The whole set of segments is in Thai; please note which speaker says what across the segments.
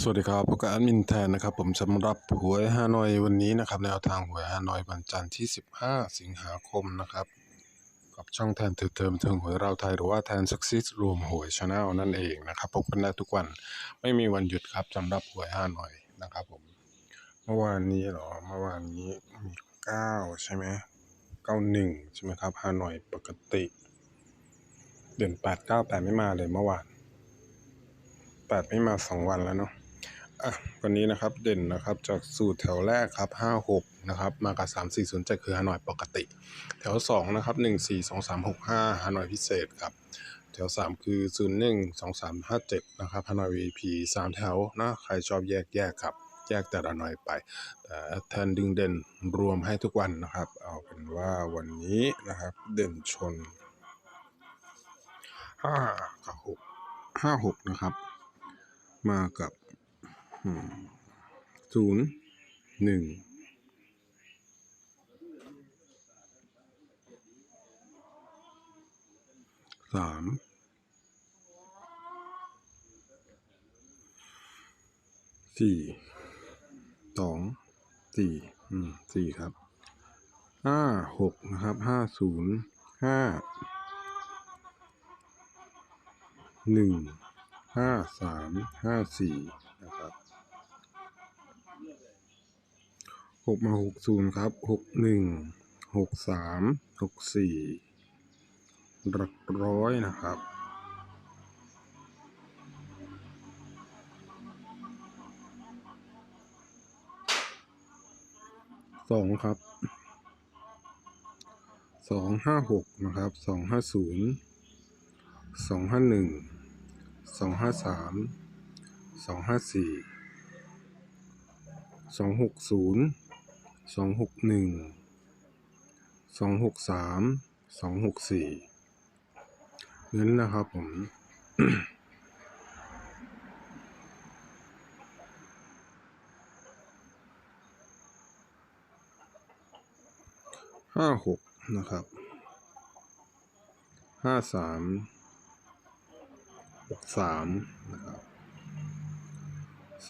Speaker 1: สวัสดีครับพบกับแอดมินแทนนะครับ ผมสำหรับหวยฮานอยวันนี้นะครับ แนวทางหวยฮานอยวันจันทร์ที่ 15 สิงหาคมนะครับ กับช่องแทนถือเติมเทิงหวยเราไทยหรือว่าแทนซักซิสรวมหวยชาแนลนั่นเองนะครับพบกันได้ทุกวันไม่มีวันหยุดครับสำหรับหวยฮานอยนะครับผมเมื่อวานนี้หรอเมื่อวานนี้มีเก้าใช่ไหมเก้าหนึ่งใช่ไหมครับฮานอยปกติ เดือนแปดเก้าแปดไม่มาเลยเมื่อวานแปดไม่มาสองวันแล้วเนาะ อะวันนี้นะครับเด่นนะครับจากสูตรแถวแรกครับห้าหกนะครับมากับสามสี่ศูนย์เจ็ดคือฮานอยปกติ แถวสองนะครับหนึ่งสี่สองสามหกห้าฮานอยพิเศษครับแถวสามคือศูนย์หนึ่งสองสามห้าเจ็ดนะครับฮานอย VP สามแถวนะใครชอบแยกแยกครับ แยกแต่ละหน่อยไป แต่แทนดึงเด่นรวมให้ทุกวันนะครับ เอาเป็นว่าวันนี้นะครับเด่นชนห้ากับหกห้าหกนะครับ มากับ ศูนย์หนึ่งสามสี่สองสี่อืมสี่ครับห้าหกนะครับห้าศูนย์ห้าหนึ่งห้าสามห้าสี่นะครับ หกมาหกศูนย์ครับหกหนึ่งหกสามหกสี่หลักร้อยนะครับสองครับสองห้าหกนะครับสองห้าศูนย์สองห้าหนึ่งสองห้าสามสองห้าสี่สองหกศูนย์ สองหกหนึ่งสองหกสามสองหกสี่นั้นนะครับผมห้าหกนะครับห้าสามหกสามนะครับ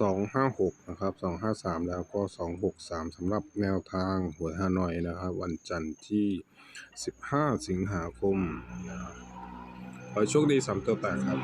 Speaker 1: สองห้าหกนะครับสองห้าสามแล้วก็สองหกสามสำหรับแนวทางหวยฮานอยนะครับ วันจันทร์ที่สิบห้าสิงหาคมนะครับขอโชคดีสามตัวแตกครับ